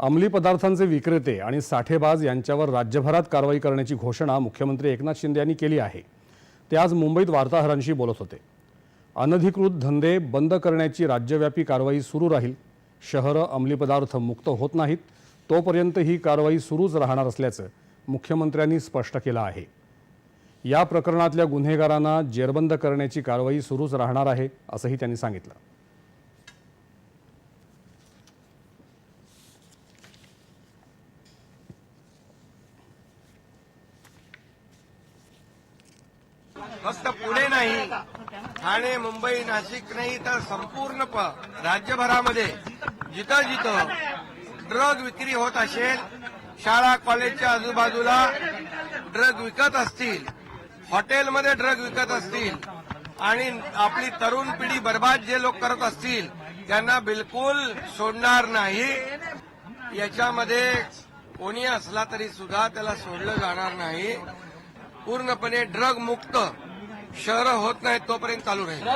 अंमली पदार्थांचे विक्रेते आणि साठेबाज यांच्यावर राज्यभरात कारवाई करण्याची घोषणा मुख्यमंत्री एकनाथ शिंदे यांनी केली आहे. ते आज मुंबईत वार्ताहरांशी बोलत होते. अनधिकृत धंदे बंद करण्याची राज्यव्यापी कारवाई सुरू राहील. शहरं अंमली पदार्थ मुक्त होत नाहीत. तोपर्यंत ही कारवाई सुरूच राहणार असल्याचं मुख्यमंत्र्यांनी स्पष्ट केलं आहे. या प्रकरणातल्या गुन्हेगारांना जेरबंद करण्याची कारवाई सुरूच राहणार आहे असंही त्यांनी सांगितलं. फक्त पुणे नाही ठाणे मुंबई नाशिक नाही तर संपूर्ण प- राज्यभरामध्ये जिथं जिथं ड्रग विक्री होत असेल शाळा कॉलेजच्या आजूबाजूला ड्रग विकत असतील हॉटेलमध्ये ड्रग विकत असतील आणि आपली तरुण पिढी बर्बाद जे लोक करत असतील त्यांना बिलकुल सोडणार नाही. याच्यामध्ये कोणी असला तरी सुद्धा त्याला सोडलं जाणार नाही. पूर्णपणे ड्रग मुक्त शहरं होत नाहीत तोपर्यंत चालू राहील.